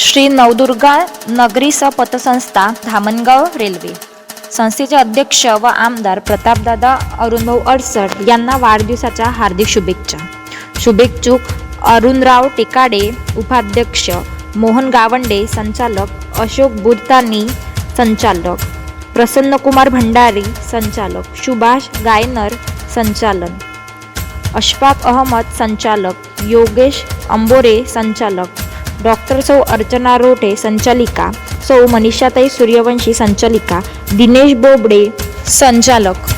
श्री नवदुर्गा नगरी पतसंस्था धामणगाव रेल्वे. संस्थेचे अध्यक्ष व आमदार प्रतापदादा अरुणभाऊ अडसड यांना वाढदिवसाच्या हार्दिक शुभेच्छा. शुभेच्छुक अरुणराव टेकाडे उपाध्यक्ष मोहन गावंडे संचालक अशोक बुरतानी संचालक प्रसन्नकुमार भंडारी संचालक सुभाष गायनर संचालन अशफाक अहमद संचालक योगेश अंबोरे संचालक डॉक्टर सौ अर्चना रोटे संचालिका. सौ मनीषाताई सूर्यवंशी संचालिका. दिनेश बोबडे संचालक.